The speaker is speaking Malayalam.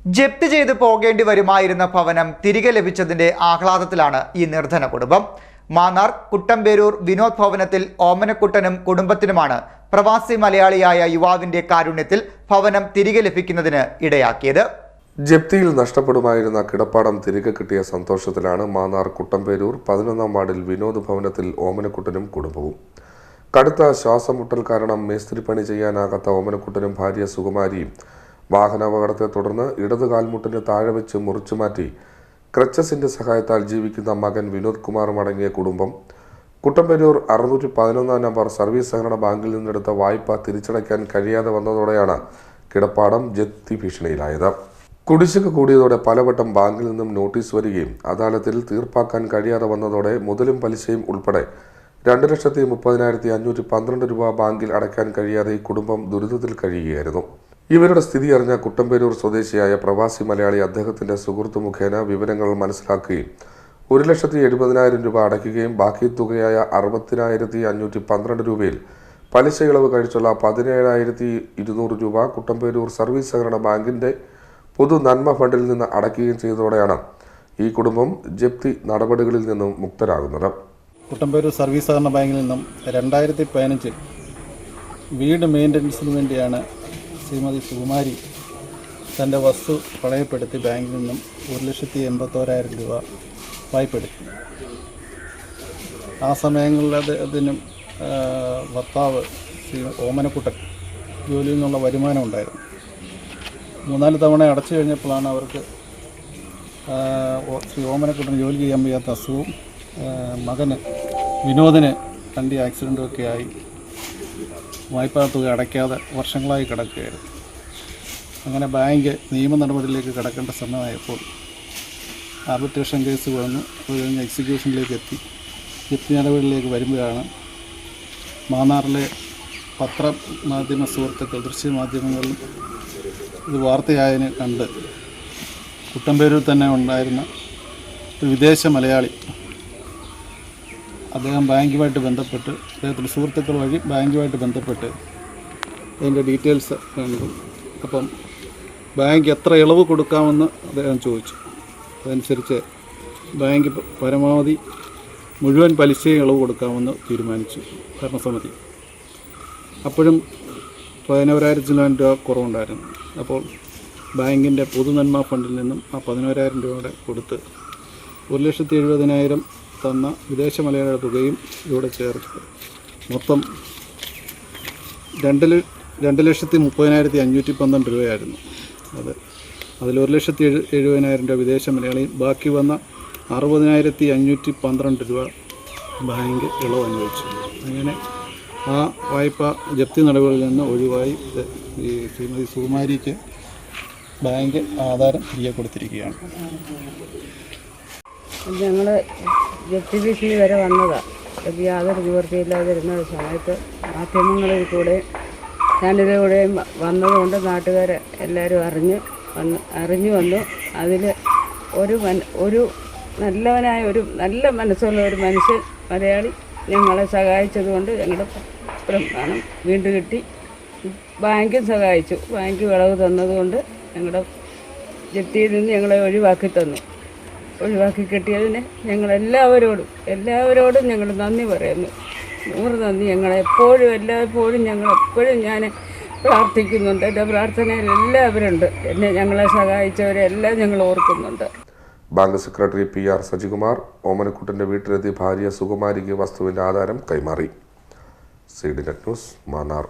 ജപ്തി ചെയ്ത് പോകേണ്ടി വരുമായിരുന്ന ഭവനം തിരികെ ലഭിച്ചതിന്റെ ആഹ്ലാദത്തിലാണ് ഈ നിർധന കുടുംബം. മാന്നാർ കുട്ടമ്പേരൂർ വിനോദ് ഭവനത്തിൽ ഓമനക്കുട്ടനും കുടുംബത്തിനുമാണ് പ്രവാസി മലയാളിയായ യുവാവിന്റെ കാരുണ്യത്തിൽ ഭവനം തിരികെ ലഭിക്കുന്നതിന് ഇടയാക്കിയത്. ജപ്തിയിൽ നഷ്ടപ്പെടുമായിരുന്ന കിടപ്പാടം തിരികെ കിട്ടിയ സന്തോഷത്തിലാണ് മാന്നാർ കുട്ടമ്പേരൂർ പതിനൊന്നാം വാർഡിൽ വിനോദ് ഭവനത്തിൽ ഓമനക്കുട്ടനും കുടുംബവും. കടുത്ത ശ്വാസമുട്ടൽ കാരണം മേസ്തിരി പണി ചെയ്യാനാകാത്ത ഓമനക്കുട്ടനും ഭാര്യ സുകുമാരിയും വാഹനാപകടത്തെ തുടർന്ന് ഇടത് കാൽമുട്ടിന് താഴെ വെച്ച് മുറിച്ചു മാറ്റി ക്രച്ചസിന്റെ സഹായത്താൽ ജീവിക്കുന്ന മകൻ വിനോദ് കുമാറും അടങ്ങിയ കുടുംബം. കുട്ടമ്പരൂർ അറുന്നൂറ്റി പതിനൊന്നാം നമ്പർ സർവീസ് സഹകരണ ബാങ്കിൽ നിന്നെടുത്ത വായ്പ തിരിച്ചടയ്ക്കാൻ കഴിയാതെ വന്നതോടെയാണ് കിടപ്പാടം ജപ്തി ഭീഷണിയിലായത്. കുടിശ്ശിക കൂടിയതോടെ പലവട്ടം ബാങ്കിൽ നിന്നും നോട്ടീസ് വരികയും അദാലത്തിൽ തീർപ്പാക്കാൻ കഴിയാതെ വന്നതോടെ മുതലും പലിശയും ഉൾപ്പെടെ രണ്ട് ലക്ഷത്തി മുപ്പതിനായിരത്തി അഞ്ഞൂറ്റി പന്ത്രണ്ട് രൂപ ബാങ്കിൽ അടയ്ക്കാൻ കഴിയാതെ ഈ കുടുംബം ദുരിതത്തിൽ കഴിയുകയായിരുന്നു. ഇവരുടെ സ്ഥിതി അറിഞ്ഞ കുട്ടമ്പേരൂർ സ്വദേശിയായ പ്രവാസി മലയാളി അദ്ദേഹത്തിന്റെ സുഹൃത്ത് മുഖേന വിവരങ്ങൾ മനസ്സിലാക്കുകയും ഒരു ലക്ഷത്തി എഴുപതിനായിരം രൂപ അടയ്ക്കുകയും ബാക്കി തുകയായ അറുപത്തിനായിരത്തി അഞ്ഞൂറ്റി പന്ത്രണ്ട് രൂപയിൽ പലിശ ഇളവ് കഴിച്ചുള്ള പതിനേഴായിരത്തി ഇരുന്നൂറ് രൂപ കുട്ടമ്പേരൂർ സർവീസ് സഹകരണ ബാങ്കിന്റെ പൊതു നന്മ ഫണ്ടിൽ നിന്ന് അടയ്ക്കുകയും ചെയ്തതോടെയാണ് ഈ കുടുംബം ജപ്തി നടപടികളിൽ നിന്നും മുക്തരാകുന്നത്. കുട്ടമ്പേരൂർ സർവീസ് സഹകരണ ബാങ്കിൽ നിന്നും രണ്ടായിരത്തി പതിനഞ്ചിൽ വീട് മെയിന്റനൻസിന് വേണ്ടിയാണ് ശ്രീമതി സുകുമാരി തന്റെ വസ്തു പണയപ്പെടുത്തി ബാങ്കിൽ നിന്നും ഒരു ലക്ഷത്തി എൺപത്തോരായിരം രൂപ വായ്പ എടുത്തു ആ സമയങ്ങളിൽ അതിനും ഭർത്താവ് ശ്രീ ഓമനക്കുട്ടൻ ജോലിയിൽ നിന്നുള്ള വരുമാനം ഉണ്ടായിരുന്നു. മൂന്നാൽ തവണ അടച്ചു കഴിഞ്ഞപ്പോഴാണ് അവർക്ക് ശ്രീ ഓമനക്കുട്ടൻ ജോലി ചെയ്യാൻ വയ്യാത്ത അസുഖവും മകന് വിനോദിന് വണ്ടി ആക്സിഡന്റും ഒക്കെ ആയി. വായ്പാ തുക അടയ്ക്കാതെ വർഷങ്ങളായി കിടക്കുകയായിരുന്നു. അങ്ങനെ ബാങ്ക് നിയമ നടപടിയിലേക്ക് കിടക്കേണ്ട സമയമായപ്പോൾ ആർബിട്രേഷൻ കേസ് വന്നു. അത് കഴിഞ്ഞ് എക്സിക്യൂഷനിലേക്ക് എത്തി. ജപ്തി നടപടിയിലേക്ക് വരുമ്പോഴാണ് മാന്നാറിലെ പത്ര മാധ്യമ സുഹൃത്തുക്കൾ ദൃശ്യമാധ്യമങ്ങളിൽ ഇത് വാർത്തയായതിനെ കണ്ട് കുട്ടമ്പേരിൽ തന്നെ ഉണ്ടായിരുന്ന ഒരു വിദേശ മലയാളി അദ്ദേഹം ബാങ്കുമായിട്ട് ബന്ധപ്പെട്ട് അദ്ദേഹത്തിന്റെ സുഹൃത്തുക്കൾ വഴി ബാങ്കുമായിട്ട് ബന്ധപ്പെട്ട് അതിന്റെ ഡീറ്റെയിൽസ് കണ്ടു. അപ്പം ബാങ്ക് എത്ര ഇളവ് കൊടുക്കാമെന്ന് അദ്ദേഹം ചോദിച്ചു. അതനുസരിച്ച് ബാങ്ക് പരമാവധി മുഴുവൻ പലിശയും ഇളവ് കൊടുക്കാമെന്ന് തീരുമാനിച്ചു ഭരണസമിതി. അപ്പോഴും പതിനോരായിരത്തിലും രൂപ കുറവുണ്ടായിരുന്നു. അപ്പോൾ ബാങ്കിന്റെ പൊതുനന്മ ഫണ്ടിൽ നിന്നും ആ പതിനോരായിരം രൂപയുടെ കൊടുത്ത് ഒരു ലക്ഷത്തി എഴുപതിനായിരം തന്ന വിദേശ മലയാളിയുടെ തുകയും ഇവിടെ ചേർത്ത്. മൊത്തം രണ്ട് രണ്ട് ലക്ഷത്തി മുപ്പതിനായിരത്തി അഞ്ഞൂറ്റി പന്ത്രണ്ട് രൂപയായിരുന്നു. അത് അതിൽ ഒരു ലക്ഷത്തി എഴു എഴുപതിനായിരം രൂപ വിദേശ മലയാളിയും ബാക്കി വന്ന അറുപതിനായിരത്തി അഞ്ഞൂറ്റി പന്ത്രണ്ട് രൂപ ബാങ്ക് ഇളവ് അനുവദിച്ചു അങ്ങനെ ആ വായ്പ ജപ്തി നടപടികളിൽ നിന്ന് ഒഴിവായി ഈ ശ്രീമതി സുകുമാരിക്ക് ബാങ്ക് ആധാരം തിരികെ കൊടുത്തിരിക്കുകയാണ്. ഞങ്ങൾ ജപ്തി ഭീഷണി വരെ വന്നതാണ് യാതൊരു നിവൃത്തിയില്ലാതിരുന്ന സമയത്ത് മാധ്യമങ്ങളിൽ കൂടെ ചാനലിലൂടെയും വന്നതുകൊണ്ട് നാട്ടുകാർ എല്ലാവരും അറിഞ്ഞ് വന്ന് അറിഞ്ഞു വന്നു. അതിൽ ഒരു മൻ ഒരു നല്ലവനായ ഒരു നല്ല മനസ്സുള്ള ഒരു മനുഷ്യൻ മലയാളി ഞങ്ങളെ സഹായിച്ചതുകൊണ്ട് ഞങ്ങളുടെ പ്രമാണം വീണ്ടും കിട്ടി. ബാങ്കും സഹായിച്ചു. ബാങ്ക് വിളവ് തന്നതുകൊണ്ട് ഞങ്ങളുടെ ജപ്തിയിൽ നിന്ന് ഞങ്ങളെ ഒഴിവാക്കി തന്നു. ഒഴിവാക്കി കിട്ടിയതിന് ഞങ്ങളെല്ലാവരോടും എല്ലാവരോടും ഞങ്ങൾ നന്ദി പറയുന്നു. നൂറ് നന്ദി. ഞങ്ങളെപ്പോഴും എല്ലായ്പ്പോഴും ഞങ്ങൾ എപ്പോഴും ഞാൻ പ്രാർത്ഥിക്കുന്നുണ്ട്. എന്റെ പ്രാർത്ഥനയിൽ എല്ലാവരുണ്ട്. എന്നെ ഞങ്ങളെ സഹായിച്ചവരെല്ലാം ഞങ്ങൾ ഓർക്കുന്നുണ്ട്. Bank secretary P R Sajikumar ഓമനക്കുട്ടന്റെ വീട്ടിലെത്തി ഭാര്യ സുകുമാരിക്ക് വസ്തുവിന്റെ ആധാരം കൈമാറി. C D news Mannar.